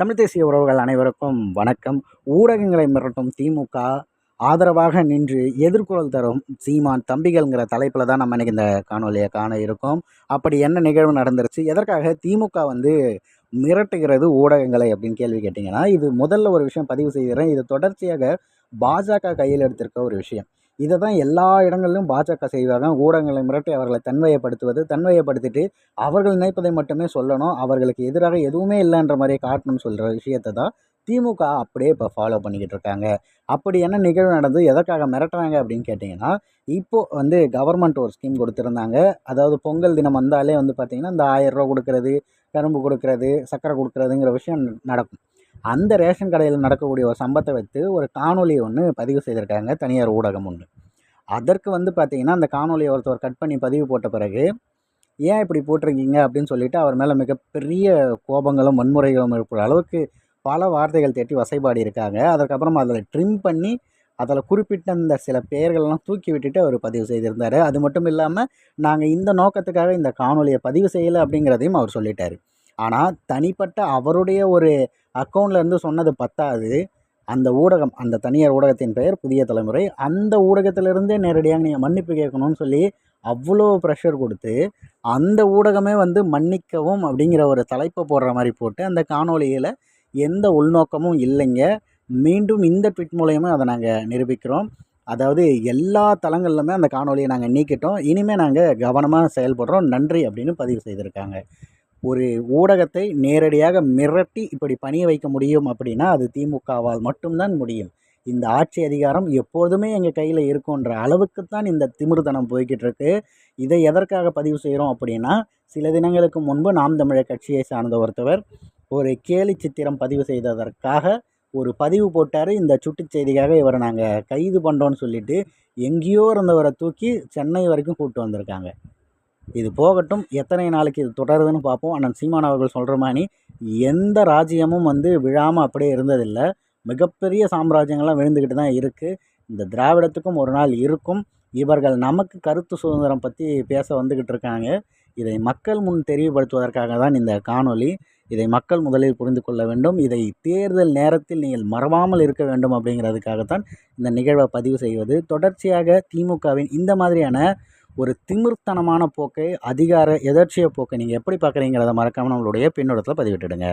தமிழ் தேசிய உறவுகள் அனைவருக்கும் வணக்கம். ஊடகங்களை மிரட்டும் திமுக ஆதரவாக நின்று எதிர்குரல் தரும் சீமான் தம்பிகள்ங்கிற தலைப்பில் தான் நம்ம இன்றைக்கி இந்த காணொலியை காண இருக்கோம். அப்படி என்ன நிகழ்வு நடந்துருச்சு? எதற்காக திமுக வந்து மிரட்டுகிறது ஊடகங்களை அப்படின்னு கேள்வி கேட்டிங்கன்னா இது முதல்ல ஒரு விஷயம் பதிவு செய்கிறேன் இது தொடர்ச்சியாக பாஜக கையில் எடுத்திருக்க ஒரு விஷயம். இதை தான் எல்லா இடங்களிலும் பாஜக செய்வாங்க. ஊடகங்களை மிரட்டி அவர்களை தன்மையப்படுத்துவது தன்மையப்படுத்திட்டு அவர்கள் நினைப்பதை மட்டுமே சொல்லணும். அவர்களுக்கு எதிராக எதுவுமே இல்லைன்ற மாதிரி காட்டணும்னு சொல்கிற விஷயத்தை தான் திமுக அப்படியே இப்போ ஃபாலோ பண்ணிக்கிட்டு இருக்காங்க. அப்படி என்ன நிகழ்வு நடந்து எதற்காக மிரட்டுறாங்க அப்படின்னு கேட்டிங்கன்னா இப்போது வந்து கவர்மெண்ட் ஒரு ஸ்கீம் கொடுத்துருந்தாங்க. அதாவது பொங்கல் தினம் வந்தாலே வந்து பார்த்திங்கன்னா இந்த ஆயிரரூவா கொடுக்கறது கரும்பு கொடுக்கறது சர்க்கரை கொடுக்கறதுங்கிற விஷயம் நடக்கும். அந்த ரேஷன் கடையில் நடக்கக்கூடிய ஒரு சம்பத்தை வைத்து ஒரு காணொலி ஒன்று பதிவு செய்திருக்காங்க தனியார் ஊடகம் ஒன்று அதற்கு வந்து பார்த்திங்கன்னா அந்த காணொலியை ஒருத்தர் கட் பண்ணி பதிவு போட்ட பிறகு ஏன் இப்படி போட்டிருக்கீங்க? அப்படின்னு சொல்லிட்டு அவர் மேலே மிகப்பெரிய கோபங்களும் வன்முறைகளும் இருக்கிற அளவுக்கு பல வார்த்தைகள் தேட்டி வசைபாடி இருக்காங்க. அதுக்கப்புறம் அதில் ட்ரிம் பண்ணி அதில் குறிப்பிட்ட அந்த சில பெயர்கள்லாம் தூக்கி விட்டுட்டு அவர் பதிவு செய்திருந்தார். அது மட்டும் இல்லாமல் நாங்கள் இந்த நோக்கத்துக்காக இந்த காணொலியை பதிவு செய்யலை அப்படிங்கிறதையும் அவர் சொல்லிட்டார். ஆனால் தனிப்பட்ட அவருடைய ஒரு அக்கௌண்ட்லேருந்து சொன்னது பத்தாது. அந்த ஊடகம் அந்த தனியார் ஊடகத்தின் பெயர் புதிய தலைமுறை. அந்த ஊடகத்திலிருந்தே நேரடியாக நீங்கள் மன்னிப்பு கேட்கணும்னு சொல்லி அவ்வளோ ப்ரெஷர் கொடுத்து அந்த ஊடகமே வந்து மன்னிக்கவும் அப்படிங்கிற ஒரு தலைப்பை போடுற மாதிரி போட்டு அந்த காணொலியில் எந்த உள்நோக்கமும் இல்லைங்க. மீண்டும் இந்த ட்விட் மூலயமா அதை நாங்கள் நிரூபிக்கிறோம். அதாவது எல்லா தளங்கள்லுமே அந்த காணொலியை நாங்கள் நீக்கிட்டோம். இனிமேல் நாங்கள் கவனமாக செயல்படுறோம். நன்றி அப்படின்னு பதிவு செய்திருக்காங்க. ஒரு ஊடகத்தை நேரடியாக மிரட்டி இப்படி பணிய வைக்க முடியும் அப்படின்னா அது திமுகவால் மட்டும்தான் முடியும். இந்த ஆட்சி அதிகாரம் எப்பொழுதுமே எங்கள் கையில் இருக்குன்ற அளவுக்குத்தான் இந்த திமிர்தனம் போய்கிட்டு இருக்கு இதை எதற்காக பதிவு செய்கிறோம் அப்படின்னா சில தினங்களுக்கு முன்பு நாம் தமிழர் கட்சியை சார்ந்த ஒருத்தவர் ஒரு கேலி சித்திரம் பதிவு செய்ததற்காக ஒரு பதிவு போட்டார். இந்த சுட்டுச் செய்திக்காக இவரை நாங்கள் கைது பண்ணுறோன்னு சொல்லிட்டு எங்கேயோ இருந்தவரை தூக்கி சென்னை வரைக்கும் கூப்பிட்டு வந்திருக்காங்க. இது போகட்டும் எத்தனை நாளைக்கு இது தொடருதுன்னு பார்ப்போம். அண்ணன் சீமான் அவர்கள் சொல்கிற மாதிரி எந்த ராஜ்யமும் வந்து விழாமல் அப்படியே இருந்ததில்லை. மிகப்பெரிய சாம்ராஜ்யங்கள்லாம் விழுந்துக்கிட்டு தான் இருக்குது இந்த திராவிடத்துக்கும் ஒரு நாள் இருக்கும். இவர்கள் நமக்கு கருத்து சுதந்திரம் பற்றி பேச வந்துக்கிட்டு இருக்காங்க. இதை மக்கள் முன் தெரியப்படுத்துவதற்காக தான் இந்த காணொளி. இதை மக்கள் முதலில் புரிந்து கொள்ள வேண்டும். இதை தேர்தல் நேரத்தில் நீங்கள் மறவாமல் இருக்க வேண்டும் அப்படிங்கிறதுக்காகத்தான் இந்த நிகழ்வை பதிவு செய்வது. தொடர்ச்சியாக திமுகவின் இந்த மாதிரியான ஒரு திமிர்த்தனமான போக்கை அதிகார எதர்ச்சிய போக்கை நீங்கள் எப்படி பார்க்குறீங்கிறத மறக்காமல் நம்மளுடைய பின்னோட்டத்தில் பதிவிட்டுடுங்க.